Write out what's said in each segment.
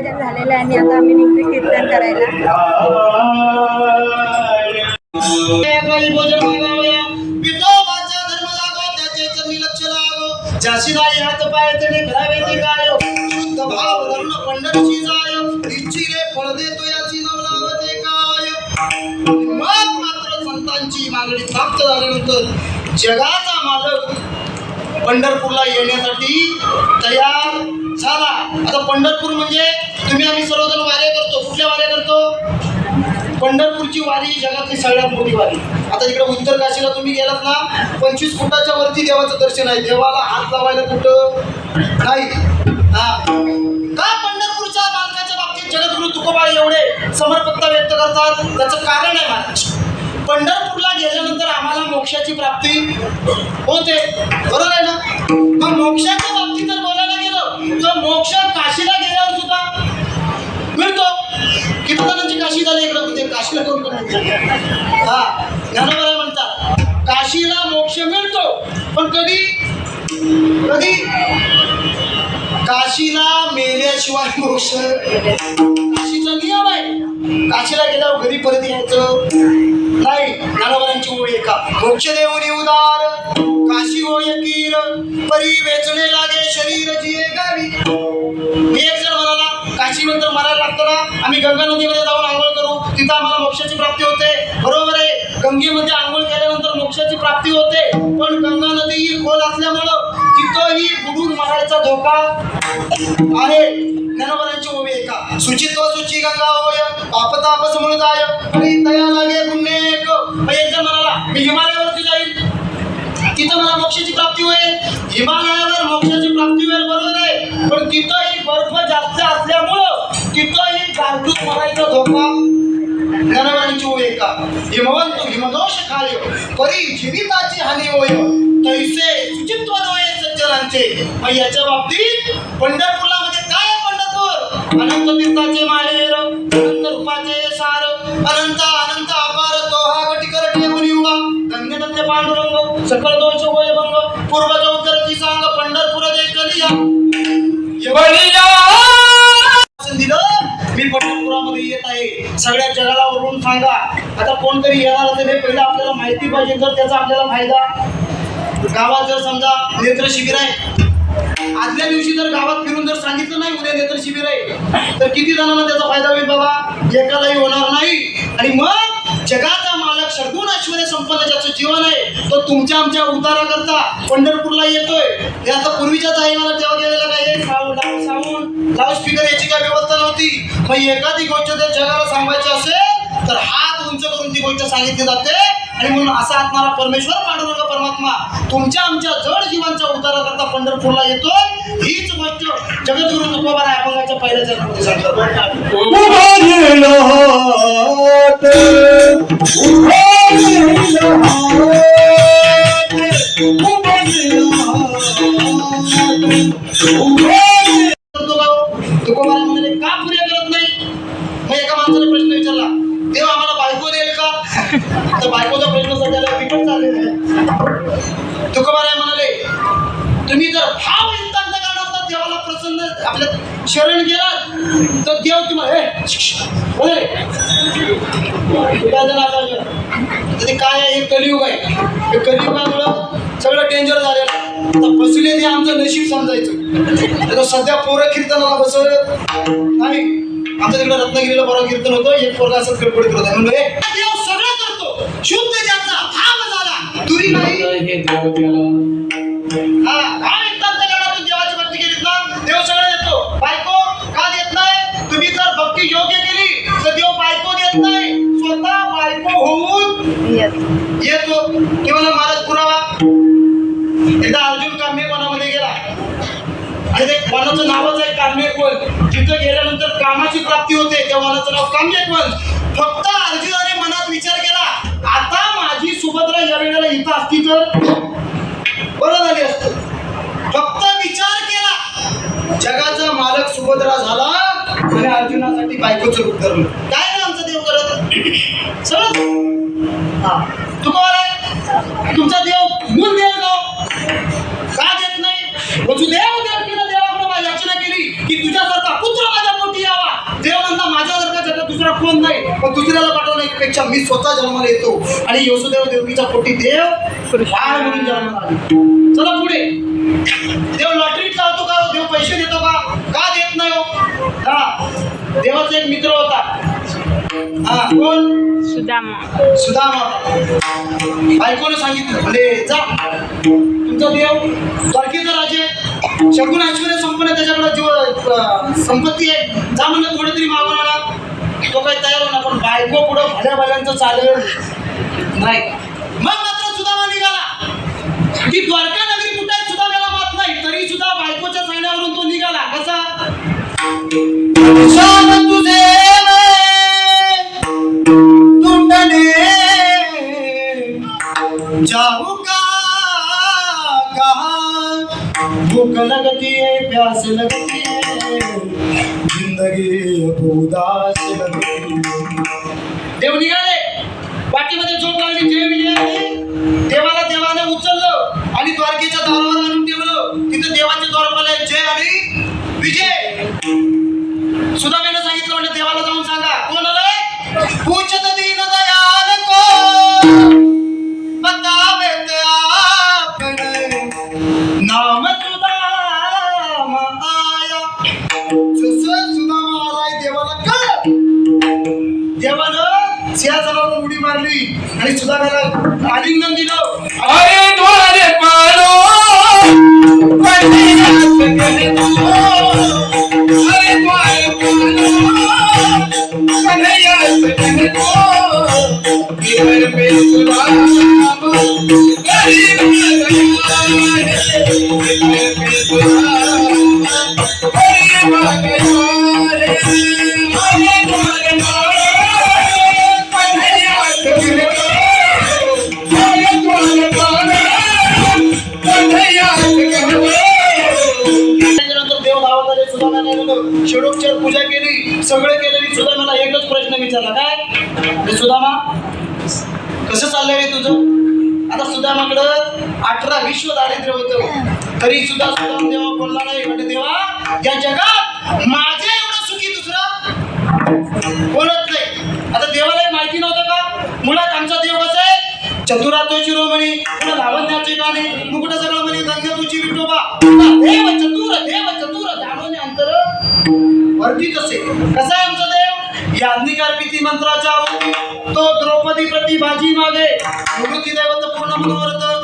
भजन झालेलं आहे आणि आता आम्ही निघतो कीर्तन करायला. पाय घरावे मात्र संतांची मागणी प्राप्त झाल्यानंतर जगाचा मालक पंढरपूरला येण्यासाठी तयार झाला. आता पंढरपूर म्हणजे तुम्ही आम्ही सर्वजण वाऱ्या करतो. कुठल्या वाऱ्या करतो? पंढरपूरची वारी ही जगातली सगळ्यात मोठी वारी. आता इकडे उत्तर काशीला तुम्ही गेलात ना पंचवीस फुटाच्या वरती देवाचं दर्शन आहे. देवाला हात लावायला कुठं? नाही. हा. का पंढरपूरच्या बालकाच्या बाबतीत जगद्गुरु तुकोबा एवढे समर्पकता व्यक्त करतात? त्याचं कारण आहे महाराज. पंढरपूरला गेल्यानंतर आम्हाला मोक्षाची प्राप्ती होते. बरोबर आहे ना? मग मोक्षाच्या बाबतीत तर बोला तुमचा मोक्ष काशीला गेल्यावर सुद्धा मिळतो. किती जणांची काशी झाली इकडं? म्हणजे काशीला कोण कोण हा ज्ञानोबा म्हणतात. काशीला मोक्ष मिळतो पण कधी? कधी? काशीला मेल्याशिवाय मोक्ष काशीचा नियम आहे. काशीला गेल्यावर घरी परत यायचं. नाही ज्ञानोबांची ओळी एका. मोक्ष देऊनी उदार. काशी होय कीर. परी वेचणे लागे शरीर जिये गावी. एक जण म्हणाला काशी नंतर मरायला लागतं ना? आम्ही गंगा नदीमध्ये जाऊन आंघोळ करू. तिथं आम्हाला मोक्षाची प्राप्ती होते. बरोबर आहे. गंगेमध्ये आंघोळ केल्यानंतर मोक्षाची प्राप्ती होते. पण गंगा नदी ही खोल असल्यामुळं तिथंही बुडून मरायचा धोका. आहे ज्ञानोबरांची ओवी आहे का सुचित्व सुची गंगावय होय. पाप ताप समुदाय आणि दया लागे पुण्य एक. मग म्हणाला मी हिमालयावरती जाईल तिथं मला मोक्षाची प्राप्ती होईल. हिमालयावर मोक्षाची प्राप्ती होईल बरोबर आहे. पण तिथंही बर्फ जास्त असल्यामुळं तिथंही गारदूत मरायचा धोका. ज्ञानवाणीची हिमवंत हिमदोष खाय हो. परी जीविताची हानी होय हो. तैसे सुचित्व दोये सज्जनांचे. मग याच्या बाबतीत पंढरपूरला म्हणजे काय पंढरपूर? अनंत तीर्थाचे माहेर अनंत रूपाचे सार अनंत अनंत अपार तो हा गटिकर युवा युगा धन्य धन्य पांडुरंग सकळ दोष होय भंग पूर्व उत्तरची सांग पंढरपूर जे कलिया कोणतरी येणार असेल हे पहिलं आपल्याला माहिती पाहिजे तर त्याचा आपल्याला फायदा गावात जर समजा नेत्र शिबिर आहे. आदल्या दिवशी जर गावात फिरून जर सांगितलं नाही उद्या नेत्र शिबिर आहे तर किती जणांना त्याचा फायदा होईल बाबा? एकालाही होणार नाही. आणि मग जगाचा मालक सद्गुण ऐश्वर्य संपन्न ज्याचं जीवन आहे तो तुमच्या आमच्या उतारा करता पंढरपूरला येतोय. हे आता पूर्वीच्याच आहे मला तेव्हा गेलेला काय साऊंड लाऊड स्पीकर याची काय व्यवस्था नव्हती. मग एखादी गोष्ट जर जगाला सांगायची असेल तर हात उंच करून ती गोष्ट सांगितली जाते. आणि म्हणून असा असणारा परमेश्वर पांडुरंग परमात्मा. तुमच्या आमच्या जड जीवांच्या उतारा करता पंढरपूरला येतो हीच गोष्ट जगद्गुरु तुकोबा अभंगाच्या पहिल्या चरणामध्ये सांगतात उभारलेला म्हणाले का पुऱ्या करत नाही? मग एका माणसाने प्रश्न विचारला. आपल्या शरण गेला तर देव तुम्हाला हे तर ते म्हणजे काय आहे? हे कलियुग आहे. हे कलियुगामुळं सगळं डेंजर झालेलं आता बसले ते आमचं नशीब समजायचं. सध्या पोरं कीर्तनाला बसवलं. नाही आमच्या तिकडे रत्नागिरीला बरं कीर्तन होतं. एक पोरगा असं गडबड करत आहे. म्हणजे देव सगळं करतो. शुद्ध ज्याचा भाव झाला. तुरी नाही. भक्ती योग्य केली. तर देव बायको देत नाही. स्वतः बायको होऊन येतो की मला महाराज पुरावा. एकदा अर्जुन काम्य वनामध्ये गेला. आणि ते वनाचं नावच आहे वन तिथं गेल्यानंतर कामाची प्राप्ती होते. त्या वनाचं नाव काम्यक वन फक्त अर्जुनाने मनात विचार केला आता माझी सुभद्रा या वेळेला इथं असती तर बरं झाली असत. फक्त विचार केला. जगाचा मालक सुभद्रा झाला. आणि अर्जुनासाठी बायकोचं रूप धरलं. काय ना देव करत? सगळं हा. तुम्हाला तुमचा देव मूल देव जाव का देत नाही? देव देव केला देवाकडे माझी याचना केली की तुझ्यासारखा पुत्र माझ्या पोटी यावा. देव म्हणता माझ्यासारखा जगात दुसरा कोण नाही पण दुसऱ्याला पाठवणे पेक्षा मी स्वतः जन्माला येतो. आणि यशोदेव देवकीच्या पोटी देव बाळ म्हणून जन्माला चला पुढे. देव लॉटरी लावतो का? देव पैसे देतो का? का देत नाही हो? हा. देवाचा एक मित्र होता. हा कोण? सुदामा. सुदामा. बायकोनं सांगितलं म्हणजे जा. तुमचा देव द्वारकेचा राजे शकुन ऐश्वर्य संपन्न त्याच्याकडे जीव अं, संपत्ती आहे. जा म्हणलं थोडं तरी मागून आला. तो काही तयार होणार पण बायको पुढं भल्या भल्यांचं चालेल. नाही. मग मात्र सुदामा निघाला. ती द्वारका लगती है प्यास लगती है। जिंदगी अब उदास लगती है। देव निघाले. पाठीमध्ये झोप लागली जय विजय आले. सुदामाला आलिंगन दिलं. अरे द्वारे पालो. अरे द्वारे पालो. कन्हैया करे तो. देवा बोलला देवा या जगात माझे एवढं सुखी दुसरं बोलत नाही. आता देवाला माहिती नव्हतं का? मुळात आमचा देव कसा आहे? चतुरातो शिरोमणी पुन्हा लावण्याचे गाणे मुकुट सगळं म्हणे धन्य तुझी विठोबा देव चतुर देव चतुर जाणून अंतर वर्धित असे. कसा आहे आमचा देव? याज्ञिकार किती मंत्राच्या तो द्रौपदी प्रती भाजी मागे. निवृत्ती दैवत पूर्ण मनोरथ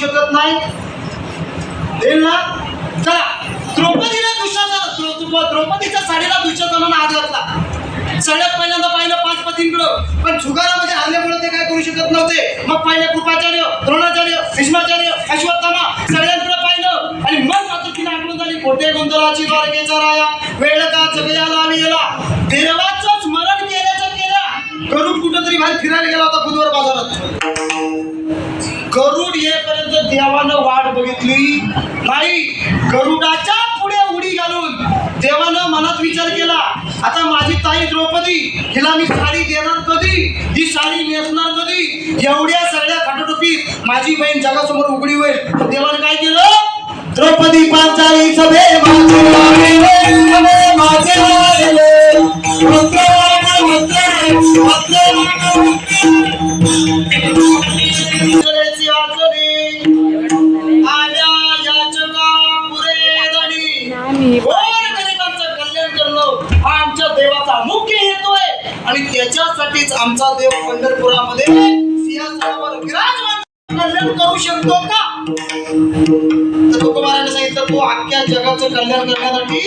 शकत नाही. चला. द्रौपदीला दुःशासन द्रौपदीच्या साडीला दुःशासनानं हात घातला. सगळ्यात पहिल्यांदा पाहिलं पाच पतींकडं. पण झुगारामध्ये हरल्यामुळे ते काय करू शकत नव्हते. मग पाहिलं कृपाचार्य द्रोणाचार्य भीष्माचार्य अश्वत्थामा सगळ्यांकडे पाहिलं. आणि मग मात्र तिला आठवण झाली खोटे गोंधळाची द्वारकेचा राया वेळ का जगयाला लावी गेला देवाचं स्मरण केल्याचं केल्या. करून कुठंतरी बाहेर फिरायला गेला होता बुधवार बाजारात. गरुड येईपर्यंत देवानं वाट बघितली. नाही गरुडाच्या पुढे उडी घालून देवानं मनात विचार केला आता माझी ताई द्रौपदी हिला मी साडी देणार कधी? ही साडी नेसणार कधी? एवढ्या सगळ्या खटोटोपीत माझी बहीण जगासमोर उघडी होईल. देवानं काय केलं? द्रौपदी पांचाळी सभे माझे आहे आमचा देव पंढरपुरामध्ये सिंहासनावर विराजमान कल्याण करू शकतो का? तर तुकोबाराने सांगितलं तो अख्ख्या जगाचं कल्याण करण्यासाठी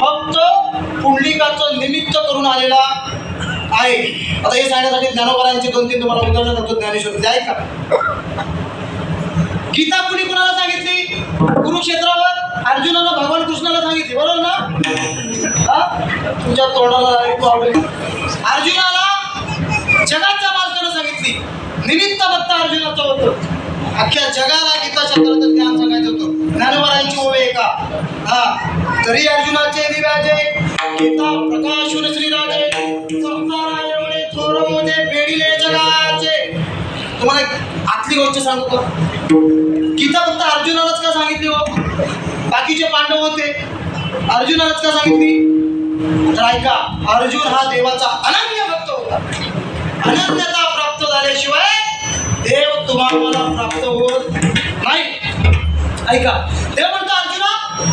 फक्त पुंडलिकाचं निमित्त करून आलेला आहे. आता हे सांगण्यासाठी ज्ञानोबारांचे दोन तीन तुम्हाला उदाहरणं सांगतो ज्ञानेश्वर. आहे का गीता कुणी कुणाला सांगितली? कुरुक्षेत्रावर? अर्जुनानं भगवान कृष्णाला सांगितली बरोबर ना? तुझ्या तोंडाला अर्जुनाला जगाच्या मालकानं सांगितली. निमित्त फक्त अर्जुनाचं होतं. अख्ख्या जगाला गीता शास्त्राचं ज्ञान सांगायचं होतं. ज्ञानवरांची ओवे आहे का? हा. तरी अर्जुनाचे दिव्याचे गीता प्रकाशून श्रीराजे. संसारा एवढे थोर मोठे पेडिले जगाचे. तुम्हाला आतली गोष्ट सांगू का गीता फक्त अर्जुनालाच का सांगितली हो? बाकीचे पांडव होते. अर्जुनालाच का सांगितली? तर ऐका अर्जुन हा देवाचा अनन्य भक्त होता. अनन्यता प्राप्त झाल्याशिवाय देव तुम्हाला प्राप्त होत नाही. ऐका. देव म्हणतो अर्जुना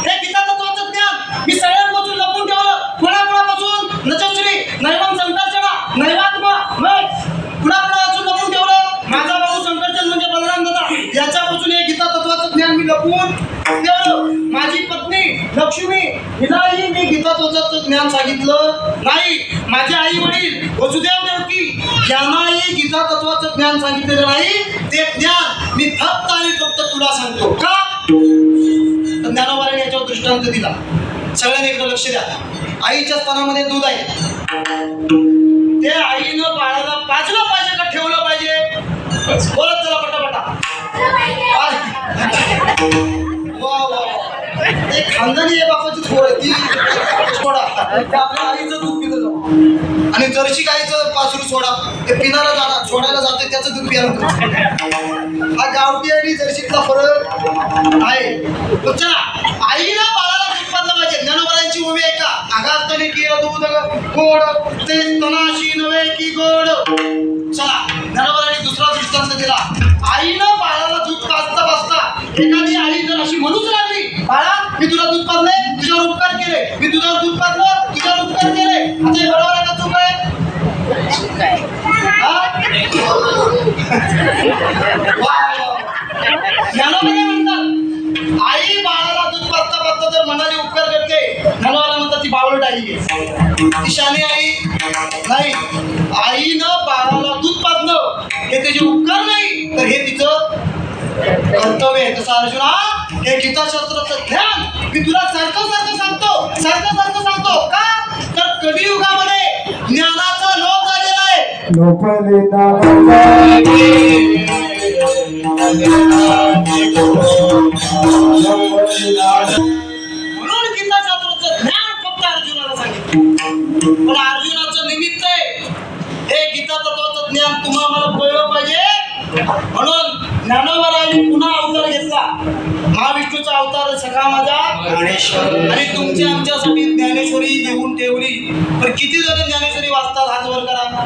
हे गीता तत्वाचं ज्ञान मी सगळ्यांपासून लपून ठेवलं. कुणाकुणापासून? नचश्री नैवान संकर्षणा नैवात्मा मग कुणाकुणापासून लपून ठेवलं? माझा भाऊ संकर्षण म्हणजे बलराम दादा याच्यापासून हे गीता तत्वाचं ज्ञान मी लपून ठेवलं. माझी पत्नी लक्ष्मी हिलाही तत्वाचं ज्ञान सांगितलं नाही माझे आई वडील वसुदेव देवकी यांनाही गीता तत्वाचं ज्ञान सांगितलेलं नाही ते ज्ञान मी फक्त आणि फक्त तुला सांगतो. का? तर ज्ञानोबाराने याच्यावर दृष्टांत दिला. सगळ्यांनी एकदा लक्ष द्या. आईच्या स्तनामध्ये दूध आहे. ते आईनं बाळाला पाजलं पाहिजे का ठेवलं पाहिजे? बोलत चला पटापटा. वा वा. ते खानदानी आहे बापाची थोड आहे ती सोडा. आपल्या आईचं दूध पिलं जाऊ. आणि जर्शी गाईचं पासरू सोडा. ते पिणारा जाणार सोडायला जाते त्याचं दूध प्यायला हा गावठी आणि जर्शीतला फरक आहे. चला आईला बाळाला दूध पाजलं पाहिजे ज्ञानोबरांची उभी आहे का? आघाताने केलं दूध गोड. ते तनाशी नव्हे की गोड? चला ज्ञानोबरांनी दुसरा दृष्टांत दिला. आईनं बाळाला दूध पाजता पाजता एखादी आई जर अशी म्हणूच लागली बाळा मी तुला दूध पाजले तुझ्यावर उपकार केले. मी तुझ्यावर दूध पाजलं तुझ्यावर उपकार केले. आता हे बरोबर का चूक आहे? काय म्हणतात जर मनाने उपकार करते मला म्हणतात ती बावळट आई आहे. ती शानी आई. नाही. आईनं बाळाला दूध पाजणं हे त्याचे उपकार नाही. तर हे तिचं कर्तव्य आहे. तसं अर्जुना हे? गीताशास्त्राचं ध्यान. मी तुला सारखं सारखं सांगतो. सारखं सारखं सांगतो. का? तर कलियुगामध्ये ज्ञानाचा लोक झालेला आहे. म्हणून गीताशास्त्राचं ज्ञान फक्त अर्जुनाला सांगितलं पण अर्जुनाचं निमित्त आहे. हे गीता तत्वाचं ज्ञान तुम्हाला मला कळलं पाहिजे. म्हणून ज्ञानोबराने पुन्हा अवतार घेतला. महाविष्णूचा अवतार सखा माझा. आणि तुमच्या आमच्यासाठी ज्ञानेश्वरी देऊन ठेवली. पण किती जण ज्ञानेश्वरी वाचतात हात वर करा.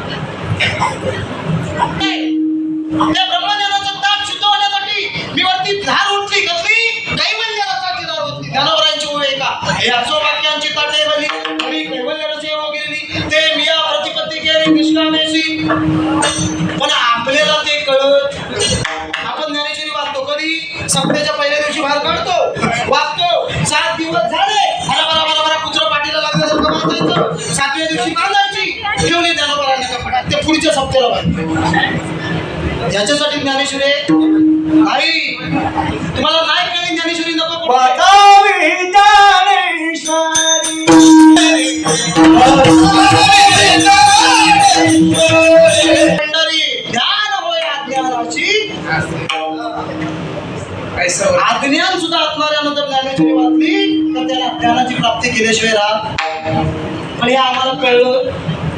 पण आपल्याला ते कळत आपण ज्ञानेश्वरी वाचतो. कधी? सप्त्याच्या पहिल्या दिवशी बाहेर काढतो वाचतो. सात दिवस झाले. अरे बरा बरा बरा कुत्र पाठीला लागल्यासारखं वाचायचं सातव्या दिवशी बांधायची. ठेवली ज्ञानोबराने कपड्यात ते पुढच्या सप्त्याला वाचायचं याच्यासाठी ज्ञानेश्वरी? नाही तुम्हाला नाही कळली ज्ञानेश्वरी नको पंढरी प्राप्ती केल्याशिवाय पण हे आम्हाला कळलं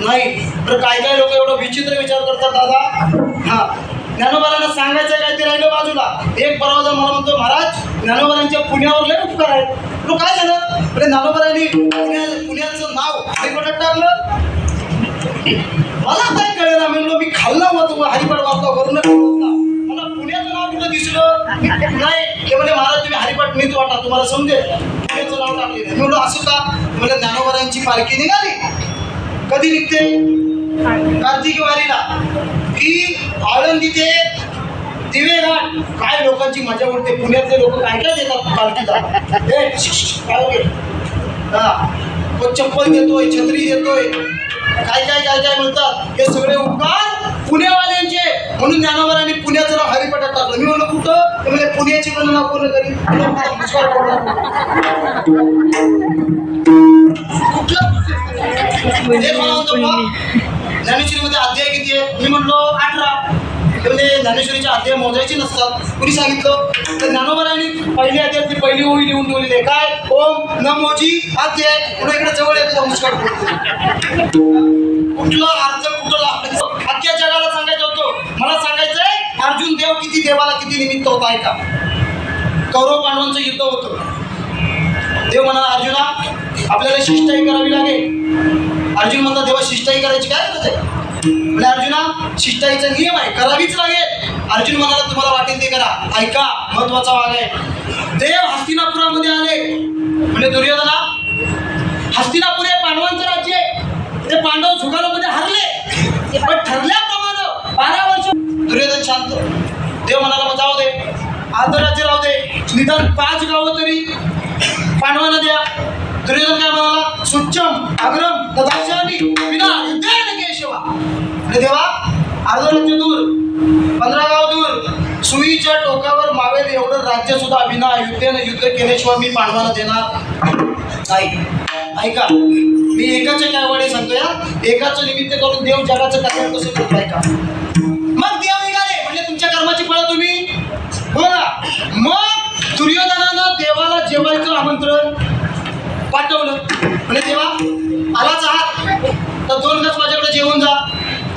नाही. तर काय काय लोक एवढं विचित्र विचार करतात दादा. हा. ज्ञानोबारांना सांगायचं काय ते राहिलं बाजूला. एक परवा मला म्हणतो महाराज ज्ञानोबारांच्या पुण्यावर लय उपकार आहेत तो काय झालं? म्हणजे ज्ञानोबारांनी पुण्या पुण्याचं नाव हरिपटात टाकलं. मला काय कळलं म्हणलो मी खाल्ला मग तुम्हाला हरिपाठ वाचला वरून. मला पुण्याचं नाव कुठं दिसलं? नाही. ते म्हणजे महाराज तुम्ही हरिपट मीच वाटा तुम्हाला समजेल. पुण्याचं नाव टाकले. मी म्हणलो असं का? म्हणजे ज्ञानोबरांची पालखी निघाली. कधी निघते? कार्तिकी वारीला. की आळंदी ते दिवे घाट काय लोकांची मजा उडते. पुण्यातले लोक काय काय देतात पालखीला? ए, काय होते चप्पल देतोय छत्री देतोय. काय काय काय काय म्हणतात? हे सगळे उपकार पुणेवाल्यांचे म्हणून ज्ञानावरांनी पुण्याचं नाव हरिपटात टाकलं. मी म्हणलं कुठं? ते म्हणजे पुण्याची गणना कोण करी. ज्ञानेश्वरीमध्ये अध्याय किती आहे? मी म्हणलो अठरा. म्हणजे ज्ञानेश्वरीचे अध्याय मोजायचे नसतात. कुणी सांगितलं? तर ज्ञानोबरांनी पहिली अध्यायातली पहिली ओळी लिहून ठेवलेली आहे. काय? ओम नमोजी अध्याय. पुन्हा इकडे जवळ येतो नमस्कार कुठला अर्थ कुठं लावायचं? अख्ख्या जगाला सांगायचं होतं मला अजून देव किती देवाला किती निमित्त होता ऐका. कौरव पांडवांचं युद्ध होतं. देव म्हणाला अर्जुना आपल्याला शिष्टाई करावी लागेल. अर्जुन म्हणता देवा शिष्टाई करायची काय गरज आहे? म्हणजे अर्जुना शिष्टाईचा नियम आहे करावीच लागेल. अर्जुन म्हणाला तुम्हाला वाटेल ते करा. ऐका महत्त्वाचा भाग आहे. देव हस्तिनापुरामध्ये आले. म्हणजे दुर्योधना? हस्तिनापूर हे पांडवांचं राज्य आहे. ते पांडव झुगारामध्ये हरले. पण ठरल्याप्रमाणे बारा वर्ष दुर्योधन शांत देव म्हणाला मग जाऊ दे. अर्ध राज्य राहू दे. निदान पाच गावं तरी पांडवांना द्या. दुर्योधन काय म्हणाला सुच्चम अग्रम तदाशामी विना युद्धेन केशवा म्हणजे देवा अर्ध दूर पंधरा गाव दूर. सुईच्या टोकावर मावेल एवढं राज्य सुद्धा विना युद्धेनं युद्ध केल्याशिवाय मी पांडवांना देणार नाही. ऐका मी एकाच्या काय वडे सांगतो या एकाचं निमित्त करून देव जगाचं कल्याण कसं करतो ऐका. म्हणजे तुमच्या तुम्ही. बोला. मग दुर्योधनानं देवाला जेवायचं आमंत्रण पाठवलं. म्हणजे देवा आलाच आहात. तर दोन गज माझ्याकडे जेवून जा.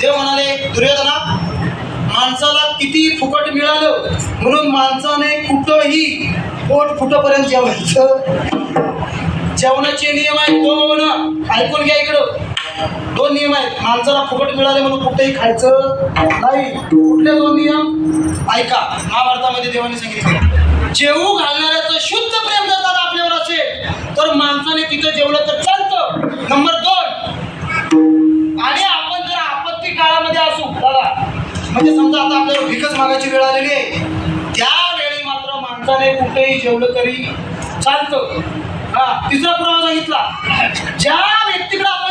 देव म्हणाले दुर्योधना माणसाला किती फुकट मिळालं म्हणून माणसाने कुठंही पोट फुटपर्यंत जेवायचं. जेवणाचे नियम आहे दोन ऐकून घ्या इकडं. दोन नियम आहेत. माणसाला फुकट मिळाले म्हणून कुठेही खायचं नाही. कुठले दोन नियम? ऐका महाभारतामध्ये देवाने सांगितलं. जेवू घालणाऱ्याचं शुद्ध प्रेम जर दादा आपल्यावर असेल तर माणसाने तिथं जेवलं तर चालतं. नंबर दोन आणि आपण जर आपत्ती काळामध्ये असू दादा म्हणजे समजा आता आपल्याला भिकच मागायची वेळ आलेली आहे. त्यावेळी मात्र माणसाने कुठेही जेवलं तरी चालतं. हा तिसरा पुरावा सांगितला. ज्या व्यक्तीकडे आपण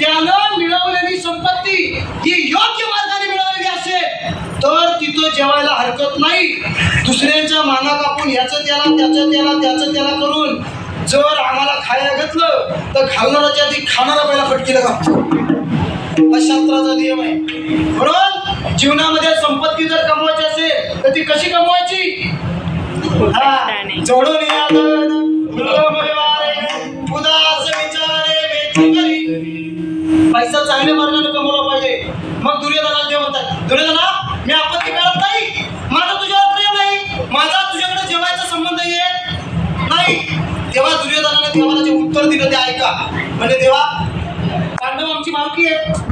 त्यानं मिळवलेली संपत्ती ही योग्य मार्गाने मिळवलेली असेल तर तिथं जेवायला हरकत नाही. दुसऱ्यांच्या माना कापून याचं त्याला त्याचं त्याला त्याचं त्याला करून जर आम्हाला खायला घेतलं तर घालणाराच्या आधी खाणारा पहिला फटकीला घालतो हा शास्त्राचा नियम आहे. म्हणून जीवनामध्ये संपत्ती जर कमवायची असेल तर ती कशी कमवायची? हा, जोडून यादन, उदास विचारे वेची करी. पैसा चांगल्या मार्गाने कमवला पाहिजे. मग दुर्योधनाला देव म्हणतात दुर्योधना मी आपत्ती करत नाही. माझा तुझ्यावर प्रेम नाही. माझा तुझ्याकडे जेवायचा संबंध आहे नाही. तेव्हा दुर्योधनाने देवाला जे उत्तर दिलं ते ऐका. म्हणजे देवा पांडव आमची मालकी आहे.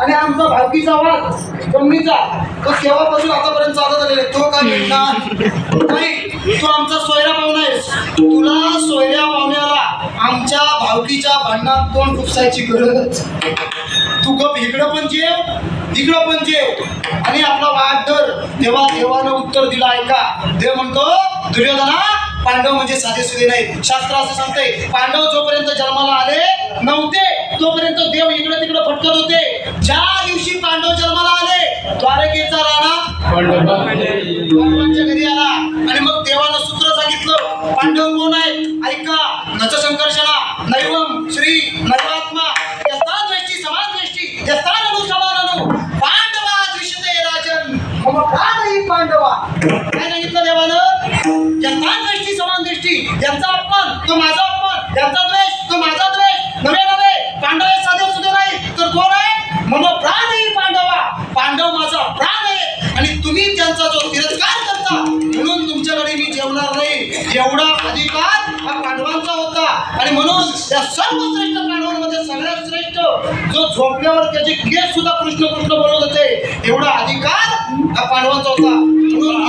आणि आमचा भावकीचा वाद जमिनीचा तो तेव्हापासून आतापर्यंत चालत आलेला आहे? तो काय भेटणार नाही. तू आमचा सोयरा पाहुणा आहेस तुला सोयऱ्या पाहुण्याला आमच्या भावकीच्या भांडणात तोंड खुपसायची गरज तू गप इकडं पण जेव इकडं पण जेव. आणि आपला वाद धर. तेव्हा देवानं उत्तर दिलं ऐका. देव म्हणतो दुर्योधना पांडव म्हणजे साधे सुधे नाहीत. शास्त्र असं सांगते पांडव जोपर्यंत जन्माला आले नव्हते तोपर्यंत देव इकडे तिकडे भटकत होते. ज्या दिवशी पांडव जन्माला आले द्वारकेचा राणा पांडवांच्या घरी आला. आणि मग देवानं सूत्र सांगितलं पांडव कोण आहे? तुम्ही त्यांचा जो तिरस्कार करता म्हणून तुमच्याकडे मी जेवणार नाही. एवढा अधिकार हा पांडवांचा होता. आणि म्हणून त्या सर्व श्रेष्ठ पांडवांमध्ये सगळ्यात श्रेष्ठ जो झोपल्यावर त्याचे केस सुद्धा कृष्ण कृष्ण बनवत होते एवढा अधिकार हा पांडवांचा होता. म्हणून